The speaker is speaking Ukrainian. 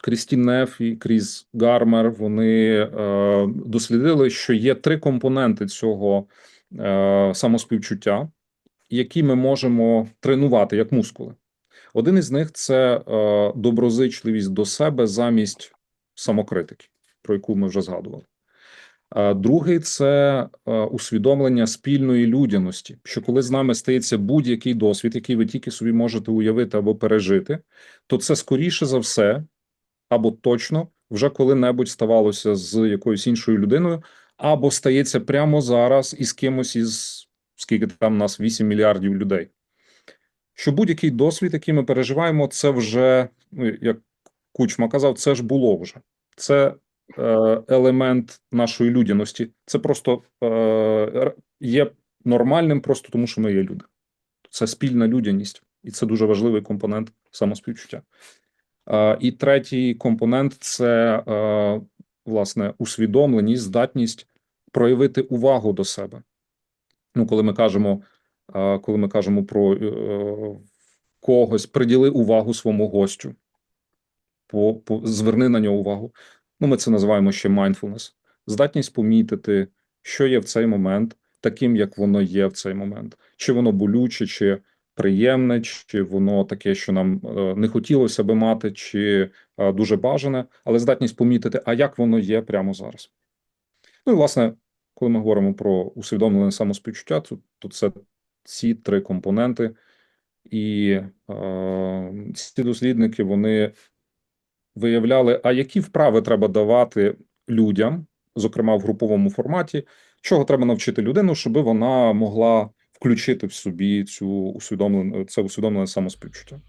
Крістін Неф і Кріс Гармер вони е, дослідили, що є три компоненти цього е, самоспівчуття, які ми можемо тренувати як мускули. Один із них це е, доброзичливість до себе замість самокритики, про яку ми вже згадували. Е, Другий це е, усвідомлення спільної людяності, що коли з нами стається будь-який досвід, який ви тільки собі можете уявити або пережити, то це скоріше за все, або точно вже коли-небудь ставалося з якоюсь іншою людиною, або стається прямо зараз із кимось із скільки там нас 8 мільярдів людей. Що будь-який досвід, який ми переживаємо, це вже, ну як Кучма казав, це ж було вже. Це е, елемент нашої людяності. Це просто е, є нормальним, просто тому що ми є люди. Це спільна людяність, і це дуже важливий компонент самоспівчуття. Е, і третій компонент це е, власне усвідомленість, здатність проявити увагу до себе. Ну, коли ми кажемо, е, коли ми кажемо про когось, приділи увагу своєму гостю, по, по, зверни на нього увагу. Ну, ми це називаємо ще mindfulness. Здатність помітити, що є в цей момент, таким, як воно є в цей момент. Чи воно болюче, чи приємне, чи воно таке, що нам е, не хотілося би мати, чи е, дуже бажане, але здатність помітити, а як воно є прямо зараз. Ну і власне, коли ми говоримо про усвідомлене самоспівчуття, то, то це ці три компоненти. І е, ці дослідники вони виявляли, а які вправи треба давати людям, зокрема в груповому форматі, чого треба навчити людину, щоб вона могла включити в собі цю усвідомлене це усвідомлене самоспівчуття.